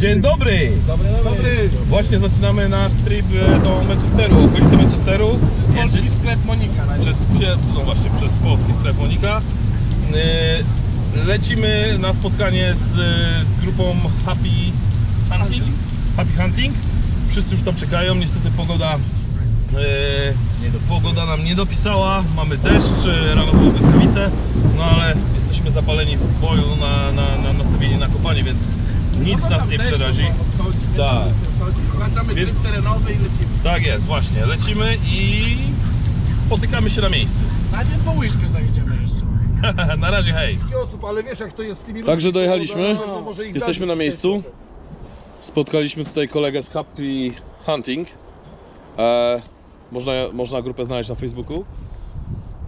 Dzień dobry! Dobry, dobry. Właśnie zaczynamy nasz trip e, do Manchesteru, okolice Manchesteru. Polski sklep Monika. Przez, prze- no właśnie, przez polski sklep Monika. E, Lecimy na spotkanie z, z grupą Happy Hunting. Happy Hunting. Wszyscy już tam czekają. Niestety pogoda, e, pogoda nam nie dopisała. Mamy deszcz, e, rano były błyskawice, no ale jesteśmy zapaleni w boju na, na, na nastawieni na kopanie, więc nic nas nie przerazi. Tak. Więc- terenowy i lecimy. Tak jest, właśnie. Lecimy i spotykamy się na miejscu. Najpierw po łyżkę zajedziemy jeszcze. na razie, hej. osób, ale wiesz jak to jest z tymi ludźmi. Także dojechaliśmy. to no, może ich Jesteśmy zabić. na miejscu. Spotkaliśmy tutaj kolegę z Happy Hunting. E, można, można grupę znaleźć na Facebooku.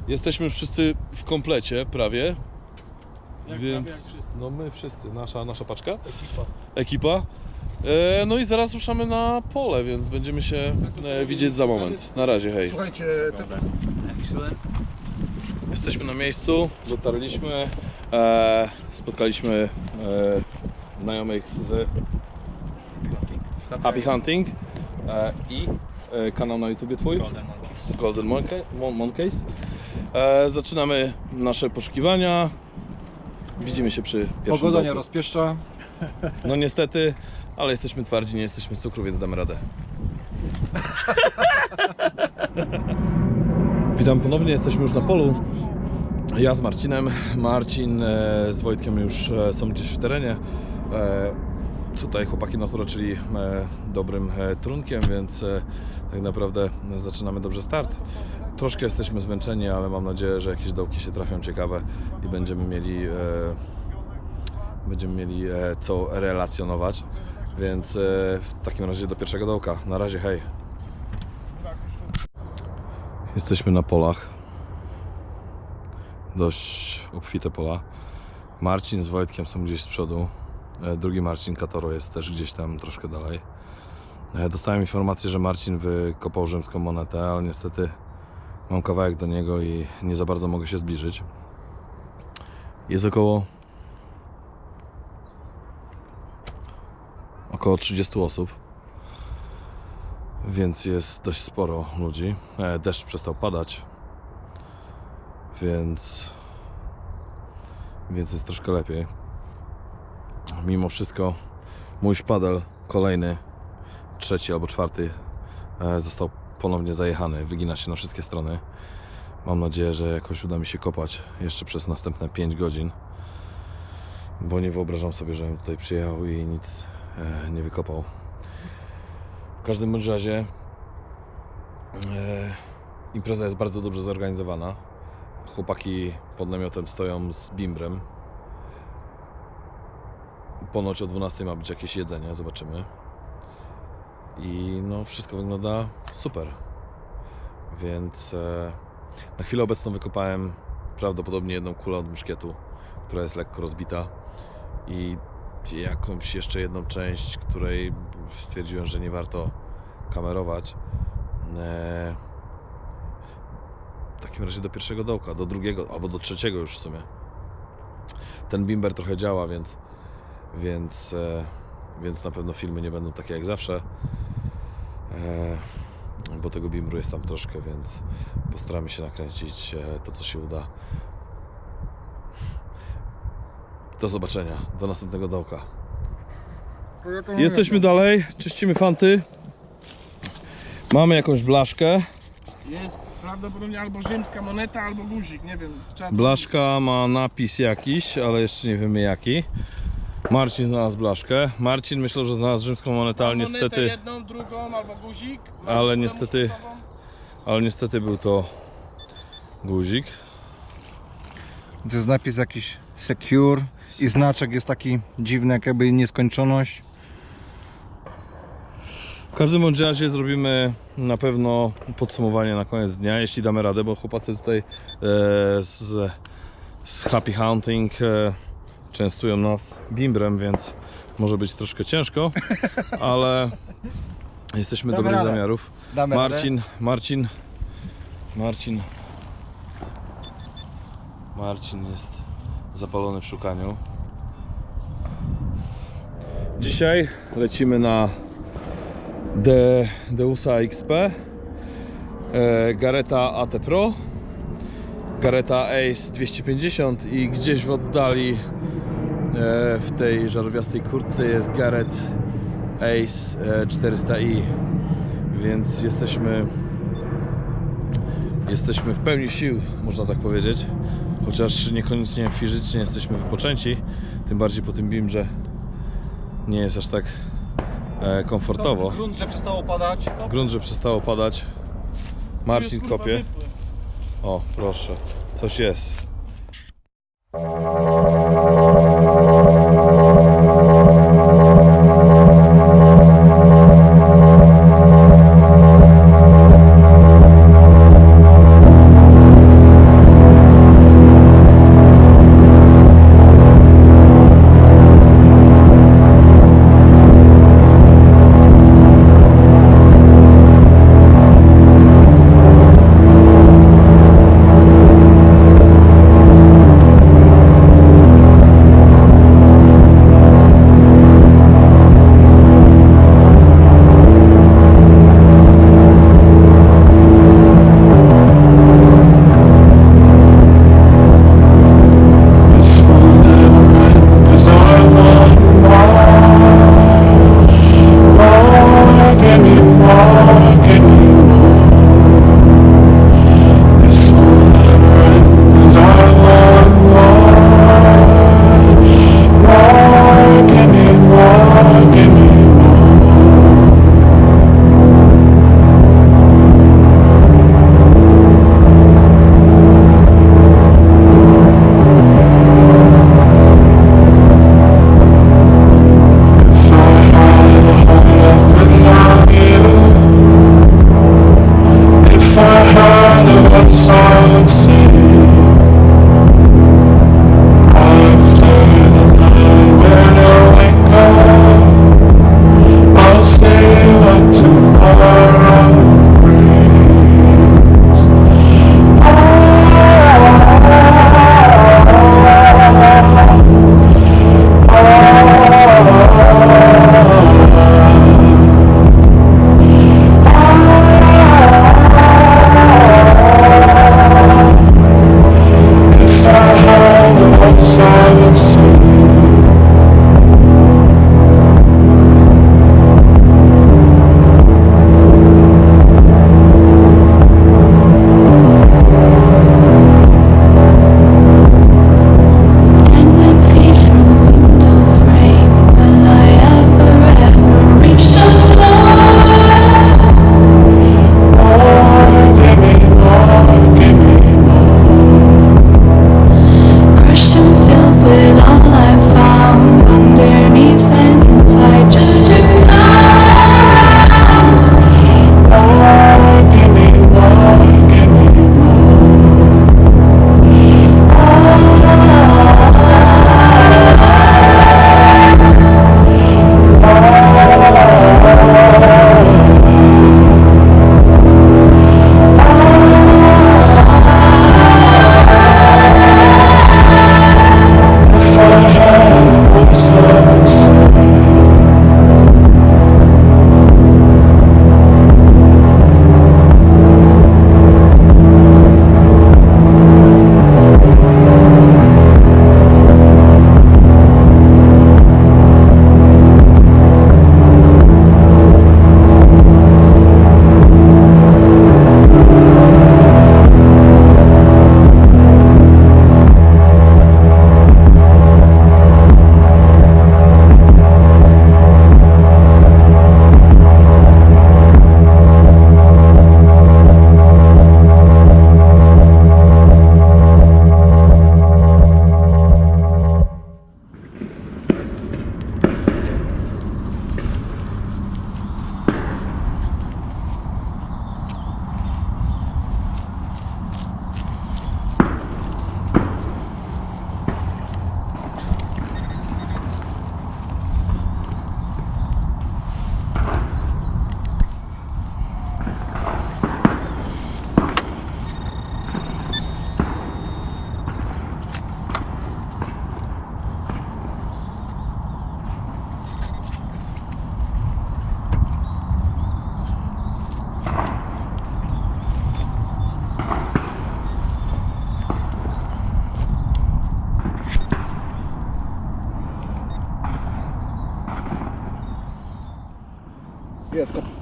Jesteśmy już wszyscy w komplecie prawie. Więc no my wszyscy, nasza, nasza paczka. Ekipa. Ekipa. E, no i zaraz ruszamy na pole, więc będziemy się e, widzieć za moment. Na razie, hej. Słuchajcie, te, Jesteśmy na miejscu, dotarliśmy, e, spotkaliśmy e, znajomych z Happy Hunting e, i e, kanał na YouTubie twój Golden Monke- Mon- Monkeys. E, zaczynamy nasze poszukiwania. Widzimy się przy pierwszym pogoda nie dołku. rozpieszcza. No niestety, ale jesteśmy twardzi, nie jesteśmy z cukru, więc damy radę. Witam ponownie, jesteśmy już na polu. Ja z Marcinem, Marcin e, z Wojtkiem już e, są gdzieś w terenie. E, tutaj chłopaki nas uraczyli e, dobrym e, trunkiem, więc e, tak naprawdę zaczynamy dobrze start. Troszkę jesteśmy zmęczeni, ale mam nadzieję, że jakieś dołki się trafią ciekawe i będziemy mieli e, będziemy mieli e, co relacjonować. Więc e, w takim razie do pierwszego dołka. Na razie, hej. Jesteśmy na polach. Dość obfite pola. Marcin z Wojtkiem są gdzieś z przodu. E, drugi Marcin Katoro jest też gdzieś tam troszkę dalej. E, dostałem informację, że Marcin wykopał rzymską monetę, ale niestety mam kawałek do niego i nie za bardzo mogę się zbliżyć. Jest około około 30 osób, więc jest dość sporo ludzi. E, Deszcz przestał padać, więc, więc jest troszkę lepiej. Mimo wszystko mój szpadel kolejny, trzeci albo czwarty e, został ponownie zajechany, wygina się na wszystkie strony. Mam nadzieję, że jakoś uda mi się kopać jeszcze przez następne 5 godzin, bo nie wyobrażam sobie, żebym tutaj przyjechał i nic e, nie wykopał. W każdym bądź razie e, impreza jest bardzo dobrze zorganizowana. Chłopaki pod namiotem stoją z bimbrem. Ponoć o 12 ma być jakieś jedzenie, zobaczymy. I no, wszystko wygląda super. Więc e, na chwilę obecną wykopałem prawdopodobnie jedną kulę od muszkietu, która jest lekko rozbita. I jakąś jeszcze jedną część, której stwierdziłem, że nie warto kamerować. E, w takim razie do pierwszego dołka, do drugiego albo do trzeciego już w sumie. Ten bimber trochę działa, więc, więc, e, więc na pewno filmy nie będą takie jak zawsze. E, bo tego bimbru jest tam troszkę, więc postaramy się nakręcić e, to, co się uda. Do zobaczenia, do następnego dołka. Jesteśmy dalej, czyścimy fanty. Mamy jakąś blaszkę. Jest prawdopodobnie albo rzymska moneta, albo guzik, nie wiem. Blaszka ma napis jakiś, ale jeszcze nie wiemy jaki. Marcin znalazł blaszkę. Marcin myślał, że znalazł rzymską monetę, ale monetę niestety, jedną, drugą, albo guzik. Ale niestety- ale niestety był to guzik. To jest napis jakiś secure i znaczek jest taki dziwny, jak jakby nieskończoność. W każdym bądź razie zrobimy na pewno podsumowanie na koniec dnia, jeśli damy radę, bo chłopacy tutaj e, z, z Happy Hunting e, częstują nas bimbrem, więc może być troszkę ciężko, ale jesteśmy Damy dobrych radę. zamiarów. Damy Marcin, Marcin, Marcin, Marcin jest zapalony w szukaniu. Dzisiaj lecimy na De, Deusa XP, e, Gareta AT Pro, Gareta Ace 250 i gdzieś w oddali w tej żarowiastej kurtce jest Garrett Ace e, 400i, więc jesteśmy jesteśmy w pełni sił, można tak powiedzieć. Chociaż niekoniecznie fizycznie jesteśmy wypoczęci, tym bardziej po tym BIM, że nie jest aż tak e, komfortowo. Grunt, że przestało padać. Grunt, że przestało padać. Marcin kopie. O, proszę. Coś jest.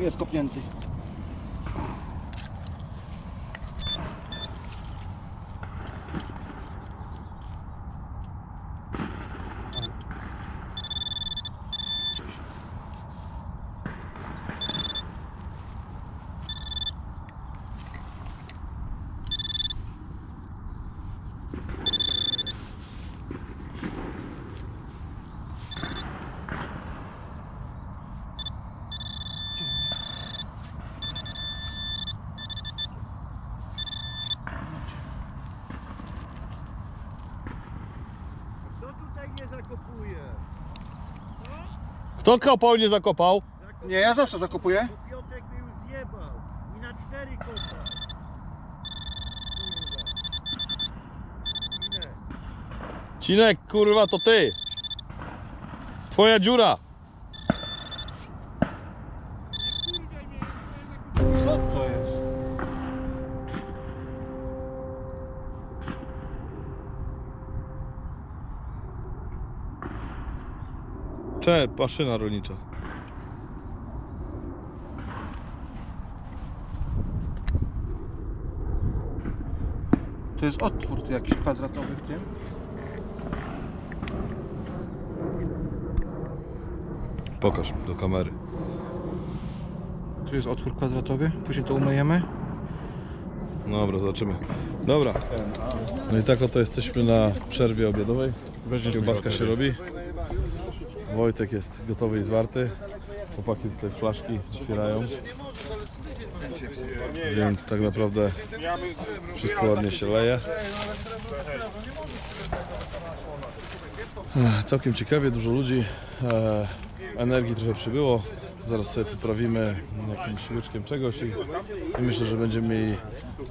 Jest, kop, kopnięty. Kto kopał, nie zakopał? Nie, ja zawsze zakopuję. Piotrek by już zjebał. I na cztery kopa. Kurwa. Cinek, kurwa, to ty. Twoja dziura. Cze, maszyna rolnicza. To jest otwór tu jakiś kwadratowy w tym. Pokaż do kamery. Tu jest otwór kwadratowy, później to umyjemy. Dobra, zobaczymy. Dobra. No i tak oto jesteśmy na przerwie obiadowej. Kiełbaska się robi. Wojtek jest gotowy i zwarty. Chłopaki tutaj flaszki otwierają. Więc tak naprawdę wszystko ładnie się leje. Całkiem ciekawie, dużo ludzi. Energii trochę przybyło. Zaraz sobie poprawimy jakimś łyczkiem czegoś i, i myślę, że będziemy mieli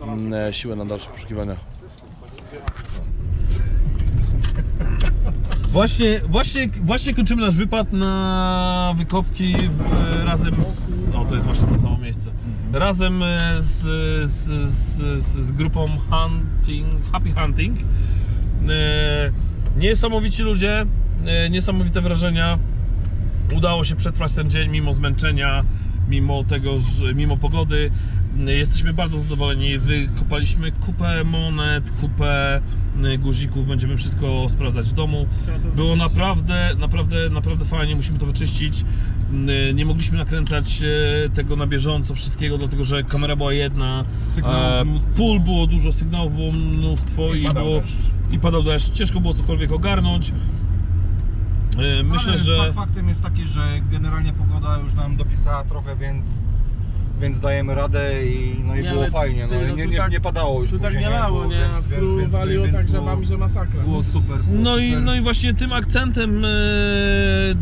mm, e, siłę na dalsze poszukiwania. Właśnie, właśnie, właśnie kończymy nasz wypad na wykopki razem z. O, to jest właśnie to samo miejsce. Razem e, z, z, z, z, grupą Hunting, Happy Hunting. E, niesamowici ludzie, e, niesamowite wrażenia. Udało się przetrwać ten dzień mimo zmęczenia, mimo tego, mimo pogody. Jesteśmy bardzo zadowoleni. Wykopaliśmy kupę monet, kupę y, guzików. Będziemy wszystko sprawdzać w domu. Było naprawdę, naprawdę, naprawdę fajnie. Musimy to wyczyścić. Y, Nie mogliśmy nakręcać y, tego na bieżąco wszystkiego, dlatego że kamera była jedna. E, Pól było dużo, sygnałów było mnóstwo i, było, i padał deszcz. Ciężko było cokolwiek ogarnąć. E, Myślę, Ale że. fak- Faktem jest taki, że generalnie pogoda już nam dopisała trochę, więc, więc dajemy radę i, no i Nie, było ale fajnie. ty, No, i no nie, tu nie, tak- nie padało już Tu tak później, nie lało, Było- nie? Więc, więc, więc, Waliło więc tak, że było, że masakra. było super. Było No i, super. no i właśnie tym akcentem e,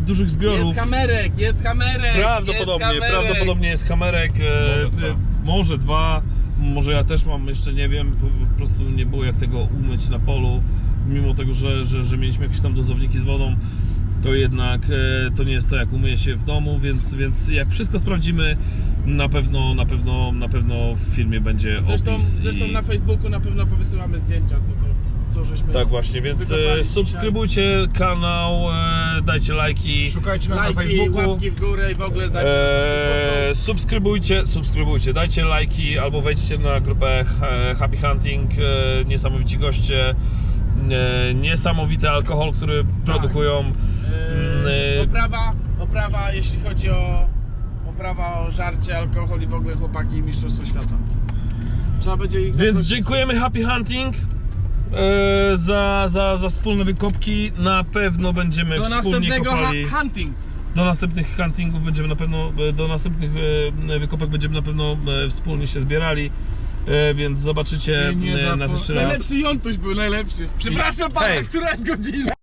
dużych zbiorów. Jest kamerek, jest kamerek! Prawdopodobnie, jest kamerek. prawdopodobnie jest kamerek. E, Może dwa. e, może dwa, może ja też mam, jeszcze nie wiem, po, po prostu nie było jak tego umyć na polu, mimo tego, że, że, że mieliśmy jakieś tam dozowniki z wodą. To jednak e, to nie jest to jak umyje się w domu, więc, więc jak wszystko sprawdzimy, na pewno, na pewno, na pewno w filmie będzie Zresztą, opis. zresztą i... na Facebooku na pewno powysyłamy zdjęcia, co to, co żeśmy... Tak właśnie, więc e, dzisiaj. subskrybujcie kanał, e, dajcie lajki. Szukajcie na Lajki, Facebooku. łapki w górę i w ogóle znajdzie Eee, subskrybujcie, subskrybujcie, dajcie lajki albo wejdźcie na grupę e, Happy Hunting, e, niesamowici goście, e, niesamowity alkohol, który produkują. Eee, oprawa, oprawa, jeśli chodzi o oprawa o żarcie, alkohol i w ogóle chłopaki Mistrzostwo Świata. Trzeba będzie ich Więc zaprosić. dziękujemy Happy Hunting e, za, za, za wspólne wykopki. Na pewno będziemy Do wspólnie następnego kopali. ha- hunting. Do następnych huntingów będziemy na pewno, e, do następnych e, wykopek będziemy na pewno e, wspólnie się zbierali. E, Więc zobaczycie Nie, nie e, zapo- nas jeszcze raz. Najlepszy Jontuś był najlepszy. Przepraszam pana, Hej. która jest godzina?